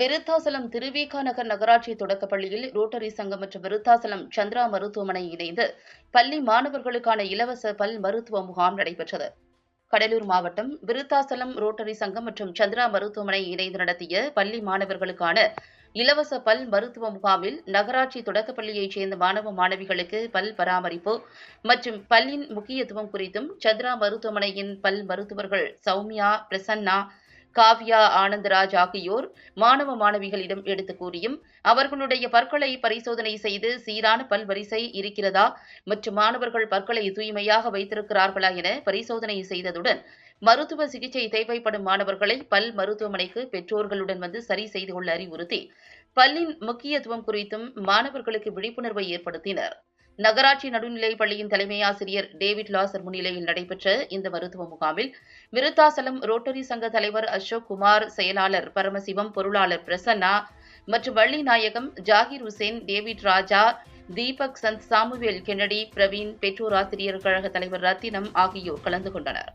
விருத்தாசலம் திருவிக நகர் நகராட்சி தொடக்கப்பள்ளியில் ரோட்டரி சங்கம் மற்றும் விருத்தாசலம் சந்திரா மருத்துவமனை இணைந்து பள்ளி மாணவர்களுக்கான இலவச பல் மருத்துவ முகாம் நடைபெற்றது. கடலூர் மாவட்டம் விருத்தாசலம் ரோட்டரி சங்கம் மற்றும் சந்திரா மருத்துவமனை இணைந்து நடத்திய பள்ளி மாணவர்களுக்கான இலவச பல் மருத்துவ முகாமில் நகராட்சி தொடக்கப்பள்ளியைச் சேர்ந்த மாணவ மாணவிகளுக்கு பல் பராமரிப்பு மற்றும் பல்லின் முக்கியத்துவம் குறித்தும் சந்திரா மருத்துவமனையின் பல் மருத்துவர்கள் சௌமியா பிரசன்னா காவ்யா ஆனந்தராஜ் ஆகியோர் மாணவ மாணவிகளிடம் எடுத்து கூறியும் அவர்களுடைய பற்களை பரிசோதனை செய்து சீரான பல் வரிசை இருக்கிறதா மற்றும் மாணவர்கள் பற்களை தூய்மையாக வைத்திருக்கிறார்களா என பரிசோதனை செய்ததுடன் மருத்துவ சிகிச்சை தேவைப்படும் மாணவர்களை பல் மருத்துவமனைக்கு பெற்றோர்களுடன் வந்து சரி செய்து கொள்ள அறிவுறுத்தி பல்லின் முக்கியத்துவம் குறித்தும் மாணவர்களுக்கு விழிப்புணர்வை ஏற்படுத்தினர். நகராட்சி நடுநிலைப் பள்ளியின் தலைமை ஆசிரியர் டேவிட் லாசர் முன்னிலையில் நடைபெற்ற இந்த மருத்துவ முகாமில் விருத்தாசலம் ரோட்டரி சங்க தலைவர் அசோக் குமார் செயலாளர் பரமசிவம் பொருளாளர் பிரசன்னா மற்றும் Valli Nayagam Zakir Hussain David Raja Deepak Chand Samuel Kennedy Praveen பெற்றோர் ஆசிரியர் கழக தலைவர் ரத்தினம் ஆகியோர் கலந்து கொண்டனர்.